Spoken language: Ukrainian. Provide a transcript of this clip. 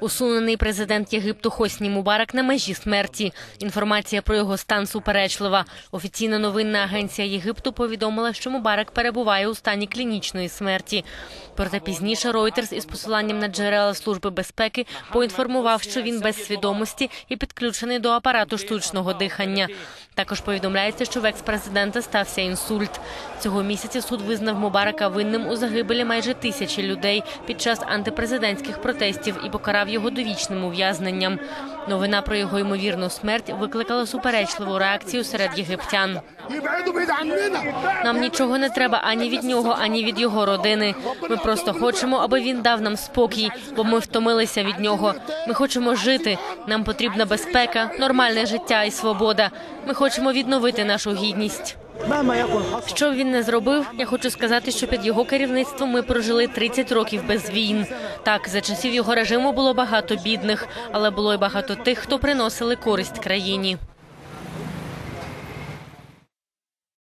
Усунений президент Єгипту Хосні Мубарак на межі смерті. Інформація про його стан суперечлива. Офіційна новинна агенція Єгипту повідомила, що Мубарак перебуває у стані клінічної смерті. Проте пізніше Reuters із посиланням на джерела служби безпеки поінформував, що він без свідомості і підключений до апарату штучного дихання. Також повідомляється, що в екс-президента стався інсульт. Цього місяця суд визнав Мубарака винним у загибелі майже тисячі людей під час антипрезидентських протестів концертів і покарав його довічним ув'язненням. Новина про його ймовірну смерть викликала суперечливу реакцію серед єгиптян. Нам нічого не треба ані від нього, ані від його родини. Ми просто хочемо, аби він дав нам спокій, бо ми втомилися від нього. Ми хочемо жити. Нам потрібна безпека, нормальне життя і свобода. Ми хочемо відновити нашу гідність. Що б він не зробив, я хочу сказати, що під його керівництвом ми прожили 30 років без війн. Так, за часів його режиму було багато бідних, але було й багато тих, хто приносили користь країні.